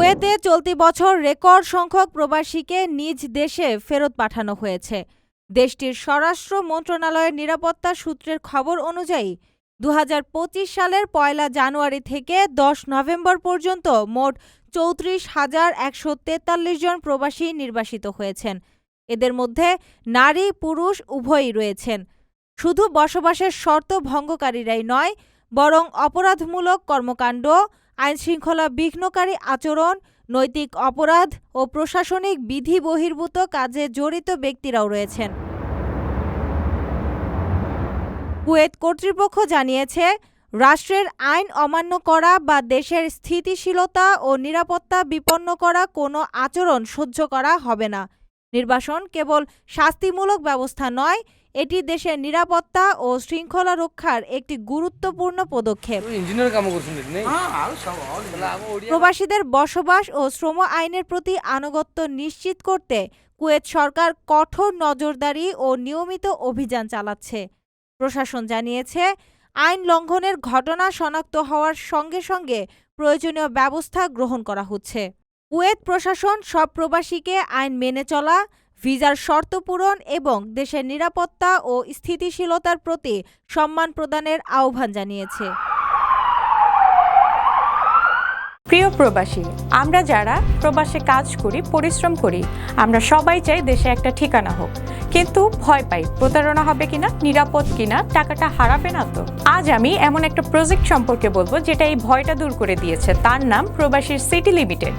কুয়েতে চলতি বছর রেকর্ড সংখ্যক প্রবাসীকে নিজ দেশে ফেরত পাঠানো হয়েছে। দেশটির স্বরাষ্ট্র মন্ত্রণালয়ের নিরাপত্তা সূত্রের খবর অনুযায়ী দু হাজার পঁচিশ সালের পয়লা জানুয়ারি থেকে দশ নভেম্বর পর্যন্ত মোট চৌত্রিশ হাজার একশো তেতাল্লিশ জন প্রবাসী নির্বাসিত হয়েছেন। এদের মধ্যে নারী, পুরুষ উভয়ই রয়েছেন। শুধু বসবাসের শর্ত ভঙ্গকারীরাই নয়, বরং অপরাধমূলক কর্মকাণ্ড আইনশৃঙ্খলা বিঘ্নকারী আচরণ, নৈতিক অপরাধ ও প্রশাসনিক বিধি বহির্ভূত কাজে জড়িত ব্যক্তিরাও রয়েছেন। কুয়েত কর্তৃপক্ষ জানিয়েছে, রাষ্ট্রের আইন অমান্য করা বা দেশের স্থিতিশীলতা ও নিরাপত্তা বিপন্ন করা কোনো আচরণ সহ্য করা হবে না। নির্বাসন কেবল শাস্তিমূলক ব্যবস্থা নয় এটি দেশের নিরাপত্তা ও শৃঙ্খলা রক্ষার একটি গুরুত্বপূর্ণ পদক্ষেপ। প্রবাসীদের বসবাস ও শ্রম আইনের প্রতি আনুগত্য নিশ্চিত করতে কুয়েত সরকার কঠোর নজরদারি ও নিয়মিত অভিযান চালাচ্ছে। প্রশাসন জানিয়েছে আইন লঙ্ঘনের ঘটনা শনাক্ত হওয়ার সঙ্গে সঙ্গে প্রয়োজনীয় ব্যবস্থা গ্রহণ করা হচ্ছে। কুয়েত প্রশাসন সব প্রবাসীকে আইন মেনে চলা, ভিসার শর্ত পূরণ এবং দেশের নিরাপত্তা ও স্থিতিশীলতার প্রতি সম্মান প্রদানের আহ্বান জানিয়েছে। প্রিয় প্রবাসী, আমরা যারা প্রবাসে কাজ করি, পরিশ্রম করি, আমরা সবাই চাই দেশে একটা ঠিকানা হোক। কিন্তু ভয় পাই, প্রতারণা হবে কিনা, নিরাপদ কিনা, টাকাটা হারাবে না তো? আজ আমি এমন একটা প্রজেক্ট সম্পর্কে বলব, যেটা এই ভয়টা দূর করে দিয়েছে। তার নাম প্রবাসীর সিটি লিমিটেড